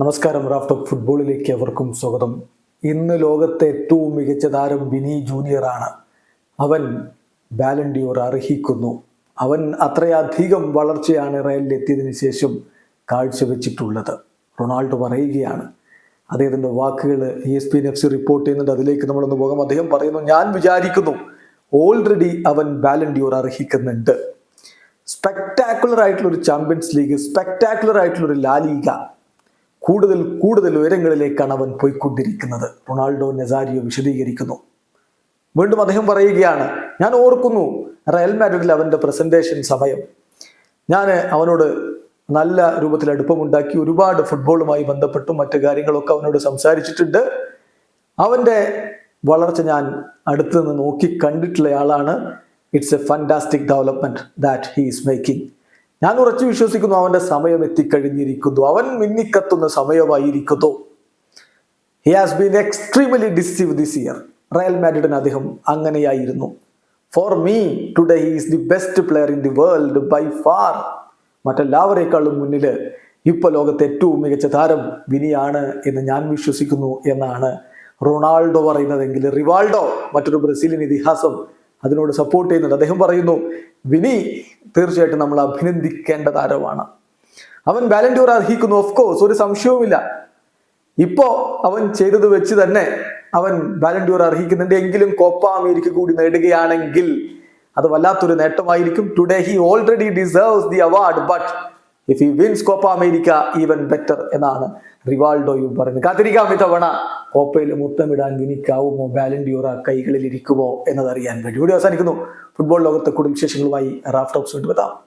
നമസ്കാരം Raf talk ഫുട്ബോളിലേക്ക് അവർക്കും സ്വാഗതം. ഇന്ന് ലോകത്തെ ഏറ്റവും മികച്ച താരം വിനി ജൂനിയർ ആണ്. അവൻ ബാലൻഡിയോർ അർഹിക്കുന്നു. അവൻ അത്രയധികം വളർച്ചയാണ് റയലിൽ എത്തിയതിനു ശേഷം കാഴ്ചവെച്ചിട്ടുള്ളത്. റൊണാൾഡോ പറയുകയാണ്. അദ്ദേഹത്തിന്റെ വാക്കുകൾ E S P F C report ചെയ്യുന്നുണ്ട്. അതിലേക്ക് നമ്മളൊന്ന് പോകാം. അദ്ദേഹം പറയുന്നു ഞാൻ വിചാരിക്കുന്നു ഓൾറെഡി അവൻ ബാലൻഡിയോർ അർഹിക്കുന്നുണ്ട്. സ്പെക്ടാക്കുലർ ആയിട്ടുള്ള ഒരു ചാമ്പ്യൻസ് ലീഗ് സ്പെക്ടാക്കുലർ ആയിട്ടുള്ള ഒരു ലാലീഗ കൂടുതൽ കൂടുതൽ ഉയരങ്ങളിലേക്കാണ് അവൻ പോയിക്കൊണ്ടിരിക്കുന്നത്. റൊണാൾഡോ നെസാരിയോ വിശദീകരിക്കുന്നു. വീണ്ടും അദ്ദേഹം പറയുകയാണ് ഞാൻ ഓർക്കുന്നു റയൽ മാഡ്രിഡിൽ അവന്റെ പ്രസന്റേഷൻ സമയം. ഞാൻ അവനോട് നല്ല രൂപത്തിൽ അടുപ്പമുണ്ടാക്കി ഒരുപാട് ഫുട്ബോളുമായി ബന്ധപ്പെട്ടും മറ്റു കാര്യങ്ങളൊക്കെ അവനോട് സംസാരിച്ചിട്ടുണ്ട്. അവന്റെ വളർച്ച ഞാൻ അടുത്തുനിന്ന് നോക്കി കണ്ടിട്ടുള്ള ആളാണ് it's a fantastic development that he is making ഞാൻ ഉറച്ചു വിശ്വസിക്കുന്നു അവന്റെ സമയം എത്തിക്കഴിഞ്ഞിരിക്കുന്നു. അവൻ മിന്നിക്കത്തുന്ന സമയമായിരിക്കുന്നു. He has been extremely deserve this year Real മാഡ്രിഡിന് അദ്ദേഹം അങ്ങനെയായിരുന്നു. For me today he is the best player in the world by far മറ്റെല്ലാവരേക്കാളും മുന്നിൽ ഇപ്പോൾ ലോകത്തെ ഏറ്റവും മികച്ച താരം വിനിയാണ് എന്ന് ഞാൻ വിശ്വസിക്കുന്നു എന്നാണ് റൊണാൾഡോ പറയുന്നതെങ്കിൽ. റിവാൾഡോ മറ്റൊരു ബ്രസീലിയൻ ഇതിഹാസം അതിനോട് സപ്പോർട്ട് ചെയ്യുന്നുണ്ട്. അദ്ദേഹം പറയുന്നു വിനി തീർച്ചയായിട്ടും നമ്മൾ അഭിനന്ദിക്കേണ്ട താരമാണ് അവൻ വാലന്റിയർ അർഹിക്കുന്നു ഓഫ് കോഴ്സ് ഒരു സംശയവുമില്ല. ഇപ്പോ അവൻ ചെയ്തത് വെച്ച് തന്നെ അവൻ വാലന്റിയർ അർഹിക്കുന്നുണ്ട്. എങ്കിലും കോപ്പ അമേരിക്ക കൂടി നേടുകയാണെങ്കിൽ അത് വല്ലാത്തൊരു നേട്ടമായിരിക്കും. Today he already deserves the award but if he wins Copa America even better എന്നാണ് റിവാൾഡോയും പറഞ്ഞത് കാത്തിരിക്കാം ഇത്തവണ. കോപ്പയിൽ മുത്തമിടാൻ വിനിക്കാവുമോ ബാലൻഡിയോറ കൈകളിൽ ഇരിക്കുമോ എന്നതറിയാൻ വേണ്ടി. വീഡിയോ അവസാനിക്കുന്നു. ഫുട്ബോൾ ലോകത്തെ കൂടുതൽ വിശേഷങ്ങളുമായി റാഫ് ടോപ്സ് വീണ്ടും എത്താം.